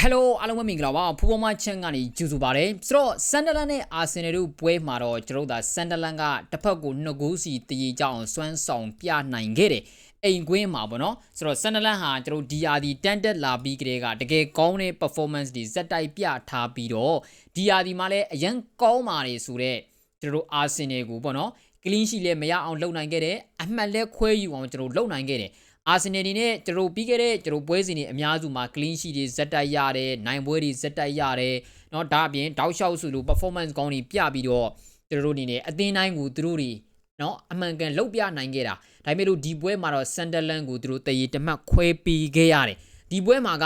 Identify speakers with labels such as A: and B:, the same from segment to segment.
A: ဟယ်လိုအားလုံးပဲမင်္ဂလာပါဖူပေါ်မချန်ကနေကြိုဆိုပါရစေဆိုတော့ဆန်ဒလန်နဲ့အာဆင်နယ်တို့ပွဲမှာတော့ကျွန်တော်တို့ဒါဆန်ဒလန်ကတစ်ဖက်ကိုနှစ်ဂိုးစီတည်ကြအောင်စွမ်းဆောင်ပြနိုင်ခဲ့တယ်အိမ်ကွင်းမှာပေါ့နော်ဆိုတော့ဆန်ဒလန်ဟာကျွန်တော် DRD တန်တက်လာပြီးကလေးကတကယ်ကောင်းတဲ့ performance တွေဇက်တိုက်ပြထားပြီးတော့ DRD မှာလည်းအရင်ကောင်းပါနေဆိုတော့ကျွန်တော်အာဆင်နယ်ကိုပေါ့နော် clean sheet လည်းမရအောင်လုပ်နိုင်ခဲ့တယ်အမှတ်လည်းခွဲယူအောင်ကျွန်တော်လုပ်နိုင်ခဲ့တယ် အာဆင်နယ်နေနဲ့ကျွန်တော်ပြီးခဲ့တဲ့ကျွန်တော်ပွဲစဉ်တွေအများစုမှာ clean sheet တွေဇက်တိုက်ရတယ်နိုင်ပွဲတွေဇက်တိုက်ရတယ်เนาะဒါအပြင်တောက်လျှောက်စုလို့ performance ကောင်းတွေပြပြီးတော့ကျွန်တော်တို့အနေနဲ့အသင်းတိုင်းကိုသူတို့တွေเนาะအမှန်ကန်လုပ်ပြနိုင်ခဲ့တာဒါပေမဲ့လို့ဒီပွဲမှာတော့ Sunderland ကိုသူတို့တရေတမှတ်ခွဲပေးခဲ့ရတယ်ဒီပွဲမှာက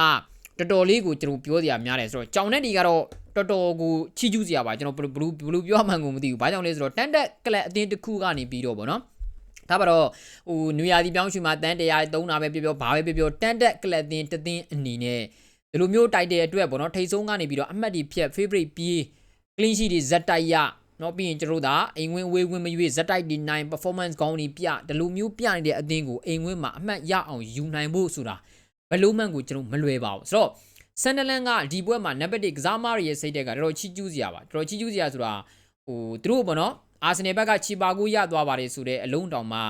A: တော်တော်လေးကိုကျွန်တော်ပြောစရာများတယ်ဆိုတော့ကြောင်တဲ့ဒီကတော့တော်တော်ကိုချီးကျူးစရာပါကျွန်တော်ဘလူးဘလူးပြောမှန်းကိုမသိဘူးဘာကြောင့်လဲဆိုတော့တန်တက်ကလပ်အသင်းတစ်ခုကနေပြီးတော့ဗောနော် ဒါပါတော့ဟိုနွေရာသီပြောင်းရွှေ့မှာတန်တရားသုံးတာပဲပြောပြောဘာပဲပြောပြောတန်တက်ကလပ်သင်းတသင်းအနေနဲ့ဒီလိုမျိုးတိုက်တဲ့အတွက်ပေါ့နော်ထိတ်ဆုံးကနေပြီးတော့အမှတ်တွေဖြတ် favorite ပြေး clean sheet တွေဇက်တိုက်ရနော်ပြီးရင်ကျတို့ဒါအိမ်ဝင်ဝေးဝင်မရွေးဇက်တိုက်ဒီ9 performance ကောင်းနေပြဒီလိုမျိုးပြနေတဲ့အသင်းကိုအိမ်ဝင်မှာအမှတ်ရအောင်ယူနိုင်ဖို့ဆိုတာဘယ်လိုမှန်ကိုကျတို့မလွယ်ပါဘူးဆိုတော့ဆန်ဒလန်ကဒီပွဲမှာနံပါတ်1ကစားမရရဲ့စိတ်တက်ကတော်တော်ချီးကျူးစရာပါတော်တော်ချီးကျူးစရာဆိုတာဟိုသူတို့ပေါ့နော် အာဆင်နယ်ဘက်ကချီပါကိုရသွားပါတယ်ဆိုတဲ့အလုံးတောင်မှ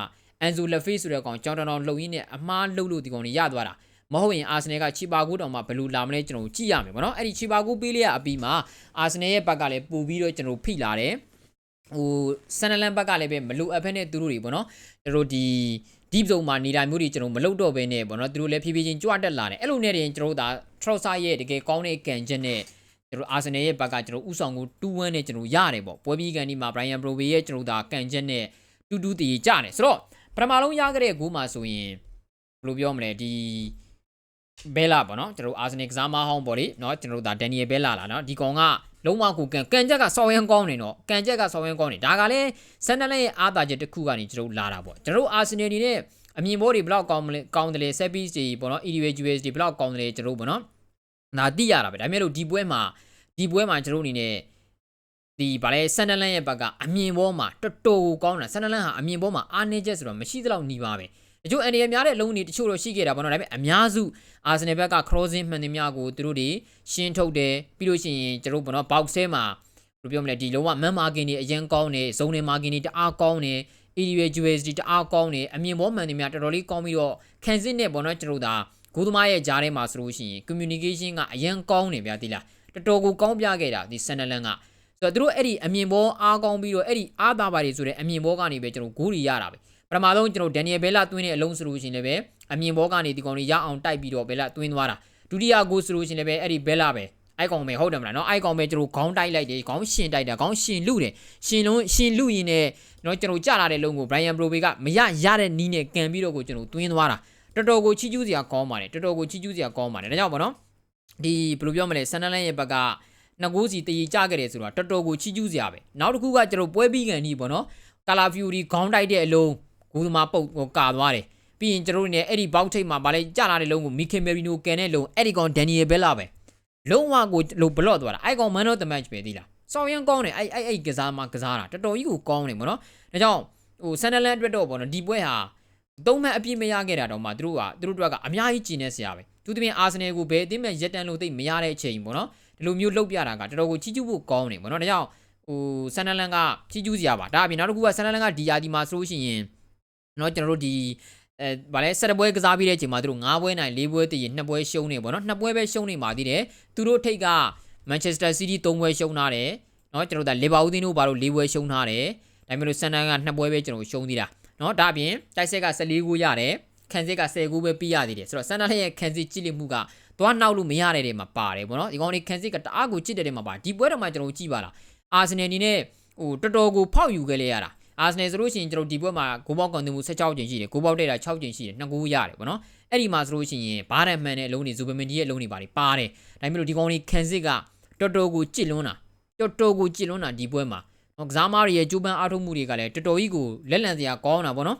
A: အန်ဇိုလက်ဖေးဆိုတဲ့ကောင်ကြောင်တောင်တောင်လှုပ်ရင်းနဲ့အမားလှုပ်လို့ဒီကောင်ကြီးရသွားတာမဟုတ်ရင်အာဆင်နယ်ကချီပါကိုတောင်မှဘယ်လိုလာမလဲကျွန်တော်ကြည့်ရမယ်ပေါ့နော်အဲ့ဒီချီပါကိုပေးလိုက်ရအပြီးမှာအာဆင်နယ်ရဲ့ဘက်ကလည်းပို့ပြီးတော့ကျွန်တော်ဖိလာတယ်ဟိုဆန်နလန်ဘက်ကလည်းပဲမလိုအပ်ဖက်နဲ့သူတို့တွေပေါ့နော်ကျွန်တော်ဒီ deep zone မှာနေတာမျိုးတွေကျွန်တော်မလုပ်တော့ဘဲနဲ့ပေါ့နော်သူတို့လည်းဖြည်းဖြည်းချင်းကြွတက်လာတယ်အဲ့လိုနဲ့တင်ကျွန်တော်တို့ဒါ Trossard ရဲ့တကယ်ကောင်းတဲ့ကန်ချက်နဲ့ ကျွန်တော်အာဆင်နယ်ရဲ့ဘက်ကကျွန်တော်ဥဆောင်ကို2-1နဲ့ကျွန်တော်ရတယ်ပေါ့ပွဲပြီးကန်ဒီမှာ Brian Brobe ရဲ့ကျွန်တော်ဒါကန်ချက်နဲ့တူတူတည်ကြတယ်ဆိုတော့ပထမဆုံးရခဲ့တဲ့ဂိုးမှာဆိုရင်ဘယ်လိုပြောမလဲဒီဘဲလာပေါ့နော်ကျွန်တော်အာဆင်နယ်ကစားမဟောင်းပေါ့လေเนาะကျွန်တော်ဒါဒန်နီယယ်ဘဲလာလာเนาะဒီကောင်ကလုံးဝကိုကန်ကန်ချက်ကဆောင်းရမ်းကောင်းနေတော့ကန်ချက်ကဆောင်းရမ်းကောင်းနေဒါကလည်းဆန်နလန်ရဲ့အားသာချက်တစ်ခုကနေကျွန်တော်လာတာပေါ့ကျွန်တော်အာဆင်နယ်နေနဲ့အမြင်ဘောတွေဘလောက်ကောင်းမလဲကောင်းတယ်လေ set piece တွေပေါ့နော် individuals တွေဘလောက်ကောင်းတယ်လေကျွန်တော်ပေါ့နော်နာတိရတာပဲဒါပေမဲ့လို့ဒီပွဲမှာ ဒီပွဲမှာကျွန်တော်အနေနဲ့ဒီဗာလဲဆန်နလန်ရဲ့ဘက်ကအမြင်ဘောမှာတော်တော်ကိုကောင်းတာဆန်နလန်ဟာအမြင်ဘောမှာအားနည်းချက်ဆိုတော့မရှိသလောက်နှီးပါပဲတချို့အန်ဒီရများတဲ့လုံးတွေတချို့တော့ရှိခဲ့တာပေါ့နော်ဒါပေမဲ့အများစုအာဆင်နယ်ဘက်က crossing မှန်သမျှကိုသူတို့တွေရှင်းထုတ်တယ်ပြီးလို့ရှိရင်ကျွန်တော်ပေါ့နော် box ထဲမှာဘယ်လိုပြောမလဲဒီလုံးဝ man marking တွေအရင်ကောင်းတယ် zone တွေ marking တွေတအားကောင်းတယ် individuals တွေတအားကောင်းတယ်အမြင်ဘောမှန်သမျှတော်တော်လေးကောင်းပြီးတော့ခံစစ်နဲ့ပေါ့နော်ကျွန်တော်ဒါဂိုးသမားရဲ့ကြားထဲမှာဆိုလို့ရှိရင် communication ကအရင်ကောင်းနေဗျာတိလား တော်တော်ကိုကောင်းပြခဲ့တာဒီ Sunderland ကဆိုတော့သူတို့အဲ့ဒီအမြင်ဘောအားကောင်းပြီးတော့အဲ့ဒီအားသာပါတွေဆိုတဲ့အမြင်ဘောကနေပဲကျွန်တော်ဂိုးတွေရတာပဲပထမဆုံးကျွန်တော်ဒန်နီယယ်ဘဲလာသွင်းတဲ့အလုံးဆိုလို့ရှိရင်လည်းပဲအမြင်ဘောကနေဒီကောင်တွေရအောင်တိုက်ပြီးတော့ဘဲလာသွင်းသွားတာဒုတိယဂိုးဆိုလို့ရှိရင်လည်းပဲအဲ့ဒီဘဲလာပဲအိုက်ကောင်ပဲဟုတ်တယ်မလားเนาะအိုက်ကောင်ပဲကျွန်တော်ခေါင်းတိုက်လိုက်တယ်ခေါင်းရှင်တိုက်တာခေါင်းရှင်လူတယ်ရှင်လုံးရှင်လူရင်နဲ့เนาะကျွန်တော်ကြလာတဲ့လုံးကို Brian Brobe ကမရရတဲ့နီးနဲ့ကန်ပြီးတော့ကိုကျွန်တော်သွင်းသွားတာတော်တော်ကိုချီးကျူးစရာကောင်းပါတယ်တော်တော်ကိုချီးကျူးစရာကောင်းပါတယ်ဒါကြောင့်ပေါ့နော် ဒီဘယ်လိုပြောမလဲဆန်နလန်ရဲ့ဘက်ကနှစ်ကိုးစီတည်ကြခဲ့တယ်ဆိုတာတော်တော်ကိုချီးကျူးစရာပဲနောက်တစ်ခုကကျွန်တော်ပွဲပြီးကန်ဒီပေါ့နော်ကာလာဖျူရီခေါင်းတိုက်တဲ့အလုံးဂူသမားပုတ်ကိုကာသွားတယ်ပြီးရင်ကျွန်တော်တို့เนี่ยအဲ့ဒီဘောက်ထိတ်မှာဗာလဲကြလာတဲ့လုံးကိုမီခင်မယ်ရီနိုကန်တဲ့လုံးအဲ့ဒီကောင်ဒန်နီယယ်ဘဲလာပဲလုံးဝကိုလို့ဘလော့သွားတာအဲ့ကောင်မန်တော့တမတ်ပဲသီလားစောင်းရင်ကောင်းတယ်အဲ့အဲ့အဲ့ကစားမှာကစားတာတော်တော်ကြီးကိုကောင်းတယ်ဗောနော်ဒါကြောင့်ဟိုဆန်နလန်အတွက်တော့ဗောနော်ဒီပွဲဟာ သုံးမှတ်အပြည့်မရခဲ့တာတော့မှသူတို့ကသူတို့တို့ကအများကြီးကျင်နေစရာပဲသူတို့ပြင်အာဆင်နယ်ကိုဘယ်အသင်းမဲ့ရက်တန်လို့သိမရတဲ့အချိန်ပေါ့နော်ဒီလိုမျိုးလှုပ်ပြတာကတော်တော်ကိုချီးကျူးဖို့ကောင်းတယ်ပေါ့နော်ဒါကြောင့်ဟိုဆန်နလန်ကချီးကျူးစရာပါဒါအပြင်နောက်တစ်ခုကဆန်နလန်ကဒီယာဒီမှာဆိုလို့ရှိရင်နော်ကျွန်တော်တို့ဒီအဲဗာလဲ၁၇ပွဲကစားပြီးတဲ့အချိန်မှာသူတို့၅ပွဲနိုင်၄ပွဲတည်ရင်၂ပွဲရှုံးနေပေါ့နော်၂ပွဲပဲရှုံးနေပါသေးတယ်သူတို့ထိတ်ကမန်ချက်စတာစီးတီး၃ပွဲရှုံးထားတယ်နော်ကျွန်တော်တို့ဒါလီဗာပူးသင်းတို့ဘာလို့၄ပွဲရှုံးထားတယ်ဒါမျိုးလို့ဆန်နန်က၂ပွဲပဲကျွန်တော်ရှုံးသေးတာ နော်ဒါပြင်တိုက်ဆက်က14ခုရတယ်ခန်းစစ်က10ခုပဲပြီးရသေးတယ်ဆိုတော့စန္ဒလက်ရဲ့ခန်းစစ်ကြည့်လိမှုကသွားနောက်လို့မရတဲ့နေရာမှာပါတယ်ဗောနော်ဒီကောင်လေးခန်းစစ်ကတအားကိုကြည့်တဲ့နေရာမှာပါဒီပွဲတော့မှကျွန်တော်ကြည့်ပါလားအာဆင်နယ်အနေနဲ့ဟိုတော်တော်ကိုဖောက်ယူခဲ့လေရတာအာဆင်နယ်ဆိုလို့ရှိရင်ကျွန်တော်ဒီဘက်မှာဂိုးပေါက်ကန်သွင်းမှု16ကျင်ရှိတယ်ဂိုးပေါက်တိုက်တာ6ကျင်ရှိတယ်နှစ်ဂိုးရတယ်ဗောနော်အဲ့ဒီမှာဆိုလို့ရှိရင်ဘားဒန်မန်နဲ့အလုံးနေဇူဘမင်ဒီရဲ့အလုံးနေပါတယ်ပါတယ်ဒါပေမဲ့လို့ဒီကောင်လေးခန်းစစ်ကတော်တော်ကိုကြစ်လွန်းတာတော်တော်ကိုကြစ်လွန်းတာဒီပွဲမှာ ကစားမားတွေရဲ့ကြိုးပမ်းအားထုတ်မှုတွေကလည်းတော်တော်ကြီးကိုလက်လံစရာကောင်းတာပေါ့နော်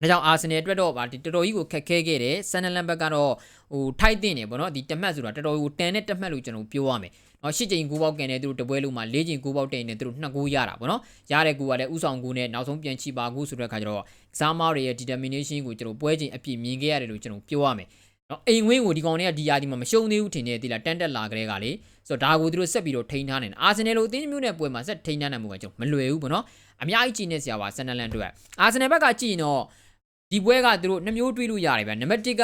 A: ဒါကြောင့်အာဆင်နယ်အတွက်တော့ဗာဒီတော်တော်ကြီးကိုခက်ခဲခဲ့တယ်ဆန်နလန်ဘက်ကတော့ဟိုထိုက်တင်နေပေါ့နော်ဒီတမတ်ဆိုတာတော်တော်ကိုတန်တဲ့တမတ်လို့ကျွန်တော်ပြောရမယ်နော်ရှစ်ချိန်ကိုပေါက်ကန်နေသူတို့တပွဲလုံးမှာ၄ချိန်ကိုပေါက်တင်နေသူတို့နှစ်ကိုရတာပေါ့နော်ရတဲ့ကူကလည်းဥဆောင်ကူနဲ့နောက်ဆုံးပြန်ချီပါကူဆိုတဲ့အခါကျတော့ကစားမားတွေရဲ့ determination ကိုကျွန်တော်ပွဲချိန်အပြည့်မြင်ခဲ့ရတယ်လို့ကျွန်တော်ပြောရမယ် နော်အိမ်ဝင်းကိုဒီကောင်တွေကဒီယာဒီမှာမရှုံးသေးဘူးထင်တယ်တိလားတန်တက်လာကြတဲ့ကလေဆိုတော့ဒါကိုသူတို့ဆက်ပြီးတော့ထိန်းထားနေတယ်အာဆင်နယ်လိုအသင်းမျိုးနဲ့ပွဲမှာဆက်ထိန်းထားနိုင်မှုကကျွန်တော်မလွယ်ဘူးပေါ့နော်အများကြီးကြည့်နေစရာပါဆန်နလန်အတွက်အာဆင်နယ်ဘက်ကကြည့်ရင်တော့ဒီပွဲကသူတို့နှမျိုးတွေးလို့ရတယ်ဗျနံပါတ်1က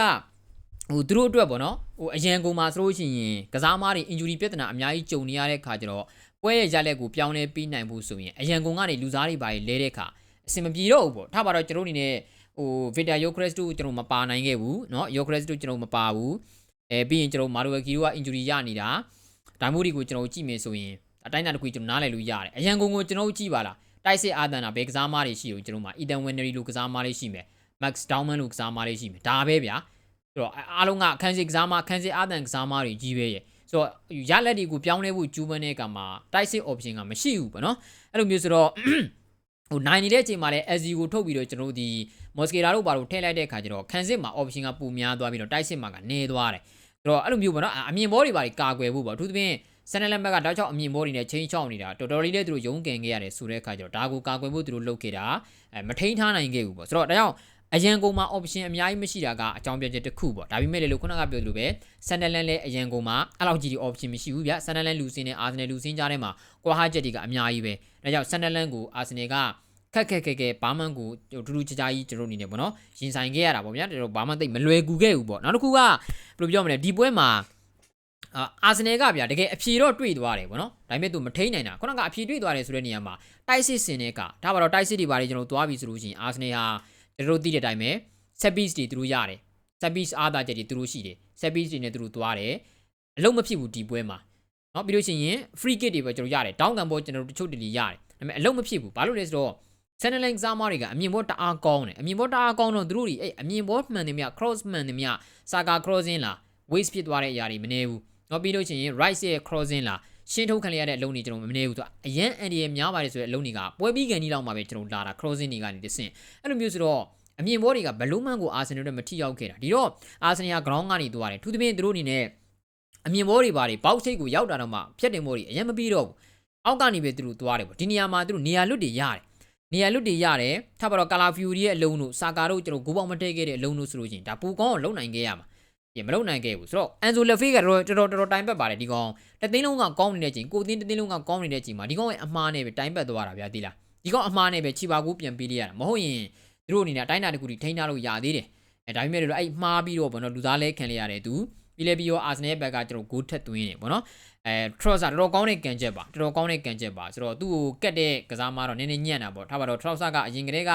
A: ဟိုသူတို့အတွက်ပေါ့နော်ဟိုအရန်ကုန်မှာဆိုလို့ရှိရင်ကစားမားတွေ injury ပြဿနာအများကြီးကြုံနေရတဲ့ခါကျတော့ပွဲရဲ့ရလက်ကိုပြောင်းလဲပြီးနိုင်ဖို့ဆိုရင်အရန်ကုန်ကနေလူစားတွေပါလဲတဲ့ခါအဆင်မပြေတော့ဘူးပေါ့ထားပါတော့ကျွန်တော်အနေနဲ့ ဟို Victor Yokres တို့ကျွန်တော်မပါနိုင်ခဲ့ဘူးเนาะ Yokres တို့ကျွန်တော်မပါဘူးအဲပြီးရင်ကျွန်တော် Maruaki တို့က injury ရနေတာဒါမျိုးတွေကိုကျွန်တော်ကြည့်မယ်ဆိုရင်အတိုင်းအတာတစ်ခုကျွန်တော်နားလည်လို့ရတယ်အရန်ကုန်ကိုကျွန်တော်ကြည့်ပါလားတိုက်စစ်အာသန်တာဘယ်ကစားမားတွေရှိလို့ကျွန်တော်မှာ Ethan Winery လို့ကစားမားလေးရှိမယ် Max Dowman လို့ကစားမားလေးရှိမယ်ဒါပဲဗျာဆိုတော့အားလုံးကအခန်းစစ်ကစားမားအခန်းစစ်အာသန်ကစားမားတွေကြီးပဲရဲ့ဆိုတော့ရလက်တွေကိုပြောင်းလဲဖို့ကျူးပန်းတဲ့အခါမှာတိုက်စစ် option ကမရှိဘူးပေါ့နော်အဲ့လိုမျိုးဆိုတော့ ဟိုနိုင်နေတဲ့အချိန်မှာလည်း SG ကိုထုတ်ပြီးတော့ကျွန်တော်တို့ဒီ Mosquera တို့ဘာလို့ထည့်လိုက်တဲ့အခါကျတော့ခန်းစစ်မှာ option ကပုံများသွားပြီးတော့တိုက်စစ်မှာကနေသွားတယ်ဆိုတော့အဲ့လိုမျိုးပေါ့နော်အမြင်ဘောတွေဘာတွေကာကွယ်ဖို့ပေါ့အထူးသဖြင့်ဆန်နလန်ဘက်ကတောက်ချောက်အမြင်ဘောတွေနဲ့ချင်းချောက်နေတာတော်တော်လေးလေးသူတို့ရုံးကန်ခဲ့ရတယ်ဆိုတဲ့အခါကျတော့ဒါကိုကာကွယ်ဖို့သူတို့လုပ်ခဲ့တာအဲမထိန်ထားနိုင်ခဲ့ဘူးပေါ့ဆိုတော့ဒါကြောင့် အရန်ကုန်မှာ option အများကြီးမရှိတာကအကြောင်းပြချက်တစ်ခုပေါ့ဒါပေမဲ့လေလို့ခုနကပြောသလိုပဲဆန်နလန်လည်းအရန်ကုန်မှာအဲ့လောက်ကြီးဒီ option မရှိဘူးဗျဆန်နလန်လူစင်းနဲ့အာဆင်နယ်လူစင်းကြားထဲမှာကွာဟာချက်တွေကအများကြီးပဲဒါကြောင့်ဆန်နလန်ကိုအာဆင်နယ်ကခက်ခက်ခက်ခက်ဘာမှန်ကိုတူတူချာချာကြီးကျွန်တော်အနေနဲ့ပေါ့နော်ရင်ဆိုင်ခဲ့ရတာပေါ့ဗျာတော်တော်ဘာမှသိမလွယ်ကူခဲ့ဘူးပေါ့နောက်တစ်ခုကဘယ်လိုပြောမလဲဒီပွဲမှာအာအာဆင်နယ်ကဗျာတကယ်အဖြေတော့တွေ့သွားတယ်ပေါ့နော်ဒါပေမဲ့သူမထိန်နိုင်တာခုနကအဖြေတွေ့သွားတယ်ဆိုတဲ့နေရာမှာတိုက်စစ်စင်တဲ့ကဒါပါတော့တိုက်စစ်တွေဘာတွေကျွန်တော်သွားပြီဆိုလို့ရှိရင်အာဆင်နယ်ဟာ ကျွန်တော်တို့သိတဲ့အတိုင်းပဲ set piece တွေသူတို့ရတယ် set piece အားသာချက်တွေသူတို့ရှိတယ် set piece တွေနဲ့သူတို့သွားတယ်အလုံးမဖြစ်ဘူးဒီပွဲမှာနော်ပြီးလို့ရှိရင် free kick တွေပဲကျွန်တော်ရတယ်တောင်းကန်ဘောကျွန်တော်တို့တချို့တလီရတယ်ဒါပေမဲ့အလုံးမဖြစ်ဘူးဘာလို့လဲဆိုတော့ Sunderland ကစားမတွေကအမြင်ဘောတအားကောင်းတယ်အမြင်ဘောတအားကောင်းတော့သူတို့တွေအဲ့အမြင်ဘောမှန်တယ်မြ cross မှန်တယ်မြစာကာ crossing လား waste ဖြစ်သွားတဲ့အရာတွေမနေဘူးနော်ပြီးလို့ရှိရင် right ရဲ့ crossing လား ရှင်းထုတ်ခံရတဲ့အလုံးတွေကျွန်တော်မနေဘူးသူကအရန် NDA များပါတယ်ဆိုတဲ့အလုံးတွေကပွဲပြီးကန်ဒီလောက်မှာပဲကျွန်တော်လာတာ crossing တွေကနေတဆင့်အဲ့လိုမျိုးဆိုတော့အမြင်ဘောတွေကဘလုံးမန်ကိုအာဆင်နယ်နဲ့မထိရောက်ခဲ့တာဒီတော့အာဆင်နယ်က ground ကနေသွားတယ်ထူးသဖြင့်သူတို့အနေနဲ့အမြင်ဘောတွေပါတွေဘောက်ချိတ်ကိုရောက်တာတော့မှဖြတ်တင်ဘောတွေအရင်မပြီးတော့ဘူးအောက်ကနေပဲသူတို့သွားတယ်ပေါ့ဒီနေရာမှာသူတို့နေရာလွတ်တွေရတယ်နေရာလွတ်တွေရတယ်ထားပါတော့ကာလာဖျူရီရဲ့အလုံးတို့စာကာတို့ကျွန်တော်ဂိုးပေါက်မထည့်ခဲ့တဲ့အလုံးတို့ဆိုလို့ချင်းဒါပူကောင်းကိုလုံနိုင်ခဲ့ရမှာ ဒီမလုံနိုင်ခဲ့ဘူးဆိုတော့အန်ဆိုလက်ဖေးကတော်တော်တော်တော်တိုင်ပတ်ပါတယ်ဒီကောင်တသိန်းလုံးကကောင်းနေတဲ့ချိန်ကိုသင်းတသိန်းလုံးကကောင်းနေတဲ့ချိန်မှာဒီကောင်ရဲ့အမှားနဲ့ပဲတိုင်ပတ်သွားတာဗျာတိလားဒီကောင်အမှားနဲ့ပဲခြိပါကူပြန်ပေးလိုက်ရတာမဟုတ်ရင်သူတို့အနေနဲ့အတိုင်းအတာတစ်ခုထိထိန်းထားလို့ရသေးတယ်အဲဒါပေမဲ့လို့အဲ့မှားပြီးတော့ဘောနော်လူသားလဲခံလိုက်ရတယ်သူပြီးလဲပြီးတော့အာဆင်နယ်ဘက်ကကျွန်တော်ဂိုးထက်သွင်းနေပေါ့နော်အဲ Trossard တော်တော်ကောင်းတဲ့ကန်ချက်ပါတော်တော်ကောင်းတဲ့ကန်ချက်ပါဆိုတော့သူ့ကိုကတ်တဲ့ကစားမတော့နည်းနည်းညံ့တာပေါ့ထားပါတော့ Trossard ကအရင်ကတည်းက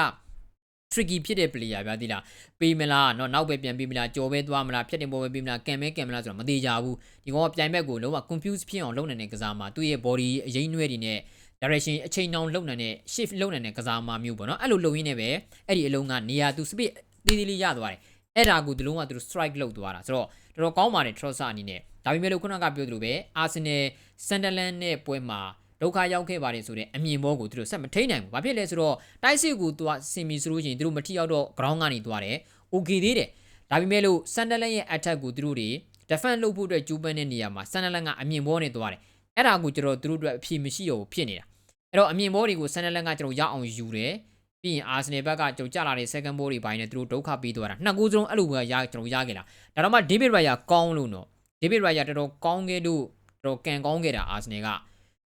A: tricky ဖြစ်တဲ့ player ဗျာဒီလားပေးမလားเนาะနောက်ပဲပြန်ပေးမလားကြော်ပဲသွားမလားဖြတ်တင်ပေါ်ပဲပေးမလားကန်မဲကန်မလားဆိုတော့မသေးကြဘူးဒီကောင်ကပြိုင်ဘက်ကိုလုံးဝ confuse ဖြစ်အောင်လုပ်နိုင်တဲ့ကစားမသူ့ရဲ့ body အရင်နွဲ့တွေနဲ့ direction အချိန်နှောင်လုပ်နိုင်တဲ့ shift လုပ်နိုင်တဲ့ကစားမမျိုးပေါ့เนาะအဲ့လိုလုပ်ရင်းနဲ့ပဲအဲ့ဒီအလုံးကနေရာသူ speed သေးသေးလေးရသွားတယ်အဲ့ဒါကိုဒီလုံးကသူတို့ strike လုပ်သွားတာဆိုတော့တော်တော်ကောင်းပါတယ် Trossard အနေနဲ့ဒါပေမဲ့လို့ခုနကပြောသလိုပဲ Arsenal Sunderland နဲ့ပွဲမှာ ဒုက္ခရောက်ခဲ့ပါတယ်ဆိုတဲ့အမြင်ဘောကိုသူတို့ဆက်မထိန်နိုင်ဘူး။ဘာဖြစ်လဲဆိုတော့တိုက်စစ်ကိုသူကစင်မီဆိုလို့ရှိရင်သူတို့မထိရောက်တော့ ground ကနေသွားတယ်။ okay သေးတယ်။ဒါပေမဲ့လို့ Sunderland ရဲ့ attack ကိုသူတို့တွေ defend လုပ်ဖို့အတွက်ကြိုးပမ်းတဲ့နေရာမှာ Sunderland ကအမြင်ဘောနဲ့သွားတယ်။အဲ့ဒါကိုကျွန်တော်သူတို့အတွက်အဖြေမရှိတော့ဘူးဖြစ်နေတာ။အဲ့တော့အမြင်ဘောတွေကို Sunderland ကကျွန်တော်ရအောင်ယူတယ်။ပြီးရင် Arsenal ဘက်ကကျွန်တော်ကြာလာတဲ့ second ball တွေပိုင်းနဲ့သူတို့ဒုက္ခပေးသွားတာ။နှစ်ကူစလုံးအဲ့လိုပဲရကျွန်တော်ရခဲ့လား။ဒါတော့မှ David Raya ကောင်းလို့နော်။ David Raya တော်တော်ကောင်းခဲ့လို့တော်တော်ကန်ကောင်းခဲ့တာ Arsenal က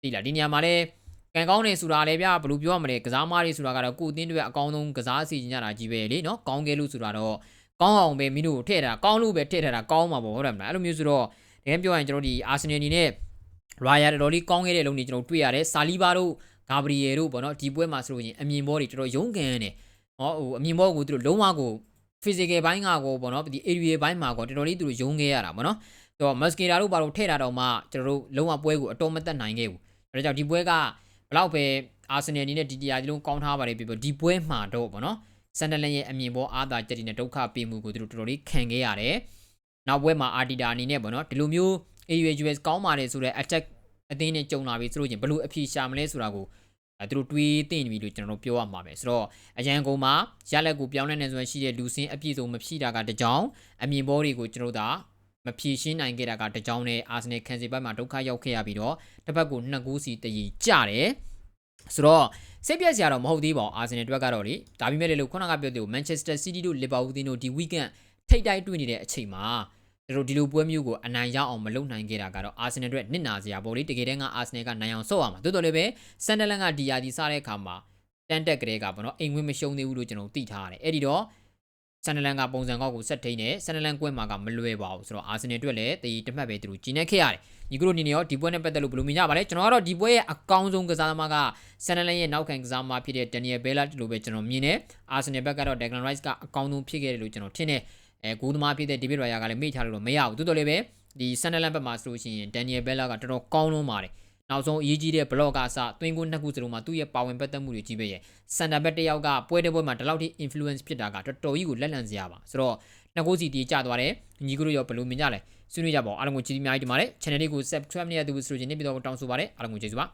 A: ဒီလားဒီနေရာမှာလည်းကန်ကောင်းနေဆိုတာလည်းဗျာဘယ်လိုပြောရမလဲကစားမားတွေဆိုတာကတော့ကိုအတင်းတွေအကောင်းဆုံးကစားစီကြတာကြီးပဲလေနော်ကောင်းခဲ့လို့ဆိုတာတော့ကောင်းအောင်ပဲမင်းတို့ထည့်တာကောင်းလို့ပဲထည့်ထားတာကောင်းမှာပေါ့ဟုတ်တယ်မလားအဲ့လိုမျိုးဆိုတော့တကယ်ပြောရရင်ကျွန်တော်ဒီအာဆင်နယ်အနေနဲ့ရာယာတော်တော်လေးကောင်းခဲ့တဲ့လုံတွေကျွန်တော်တွေ့ရတယ်ဆာလီဘာတို့ဂါဘရီယယ်တို့ပေါ့နော်ဒီပွဲမှာဆိုလို့ရင်အမြင်ဘောတွေတော်တော်ရုန်းကန်နေဟောဟိုအမြင်ဘောကိုသူတို့လုံးဝကို physical ဘိုင်းကကိုပေါ့နော်ဒီ area ဘိုင်းမှာကိုတော်တော်လေးသူတို့ရုန်းခဲ့ရတာပေါ့နော်ဆိုတော့ muscular တို့ဘာလို့ထည့်တာတော့မှကျွန်တော်တို့လုံးဝပွဲကိုအတော်မတက်နိုင်ခဲ့ဘူး အဲဒါကြောင့်ဒီပွဲကဘလောက်ပဲအာဆင်နယ်အနေနဲ့ဒီတရားဒီလုံးကောင်းထားပါတယ်ပြပြဒီပွဲမှာတော့ဗောနော်ဆန်ဒလန်ရဲ့အမြင်ပေါ်အားသာချက်တွေနဲ့ဒုက္ခပေးမှုကိုသူတို့တော်တော်လေးခံခဲ့ရတယ်။နောက်ပွဲမှာအာတီတာအနေနဲ့ဗောနော်ဒီလိုမျိုး AUS ကောင်းပါတယ်ဆိုတဲ့ attack အသင်းနဲ့ကြုံလာပြီဆိုလို့ချင်းဘယ်လိုအဖြေရှာမလဲဆိုတာကိုအဲသူတို့တွေးသိနေပြီလို့ကျွန်တော်တို့ပြောရမှာပဲဆိုတော့အရန်ကုန်မှာရလက်ကိုပြောင်းလဲနေဆိုရင်ရှိတဲ့လူစင်းအပြည့်စုံမဖြည့်တာကတကြောင်အမြင်ပေါ်တွေကိုကျွန်တော်တို့ဒါ မဖြည့်ရှင်းနိုင်ခဲ့တာကတကြောင်နဲ့အာဆင်နယ်ခံစီဘက်မှာဒုက္ခရောက်ခဲ့ရပြီးတော့တစ်ဖက်ကိုနှစ်ကူးစီတည်ကြတယ်ဆိုတော့စိတ်ပြက်စရာတော့မဟုတ်သေးပါဘူးအာဆင်နယ်အတွက်ကတော့လေဒါပေမဲ့လေလို့ခုနကပြောသလိုမန်ချက်စတာစီးတီးတို့လီဗာပူးတင်းတို့ဒီဝီကန့်ထိတ်တိုက်တွေ့နေတဲ့အချိန်မှာတို့ဒီလိုပွဲမျိုးကိုအနိုင်ရအောင်မလုပ်နိုင်ခဲ့တာကတော့အာဆင်နယ်အတွက်နစ်နာစရာပေါ့လေတကယ်တမ်းကအာဆင်နယ်ကနိုင်အောင်ဆော့ရမှာတိုးတော်လည်းပဲဆန်ဒလန်ကဒီယာဒီစားတဲ့အခါမှာတန်တက်ကလေးကပေါ့နော်အိမ်ဝင်မရှုံးသေးဘူးလို့ကျွန်တော်သိထားရတယ်အဲ့ဒီတော့ ဆန်ဒလန်ကပုံစံကောက်ကိုဆက်ထိန်တယ်ဆန်ဒလန်ကွင်းမှာကမလွယ်ပါဘူးဆိုတော့အာဆင်နယ်အတွက်လည်းတည်တမှတ်ပဲသူတို့ကျင်းနေခဲ့ရတယ်ညီကတို့အနေနဲ့ရောဒီပွဲနဲ့ပတ်သက်လို့ဘယ်လိုမြင်ကြပါလဲကျွန်တော်ကတော့ဒီပွဲရဲ့အကောင်းဆုံးကစားသမားကဆန်ဒလန်ရဲ့နောက်ခံကစားသမားဖြစ်တဲ့ဒန်နီယယ်ဘဲလာလို့ပဲကျွန်တော်မြင်တယ်အာဆင်နယ်ဘက်ကတော့ဒက်ဂလန်ရိုက်စ်ကအကောင်းဆုံးဖြစ်ခဲ့တယ်လို့ကျွန်တော်ထင်တယ်အဲဂိုးသမားဖြစ်တဲ့ဒေးဗစ်ရိုယာကလည်းမိထားလို့တော့မရဘူးတိုးတော်လည်းပဲဒီဆန်ဒလန်ဘက်မှာဆိုလို့ရှိရင်ဒန်နီယယ်ဘဲလာကတော်တော်ကောင်းလုံးပါတယ် နောက်ဆုံးအရေးကြီးတဲ့ဘလော့ကအစသွင်းကိုနှစ်ခုစလုံးမှာသူ့ရဲ့ပါဝင်ပတ်သက်မှုတွေကြီးပဲရဲ့စန်တာဘက်တစ်ယောက်ကပွဲတဲ့ပွဲမှာဒီလောက်ထိ influence ဖြစ်တာကတော်တော်ကြီးကိုလက်လန့်စရာပါဆိုတော့နှစ်ကိုစီတီကျသွားတယ်ညီကတို့ရောဘယ်လိုမြင်ကြလဲဆွေးနွေးကြပါဦးအားလုံးကိုကြည့်ပြီးအများကြီးတင်ပါတယ် channel လေးကို subscribe မရသေးဘူးဆိုရင်နေ့ပြီးတော့တောင်းဆိုပါတယ်အားလုံးကိုကျေးဇူးပါ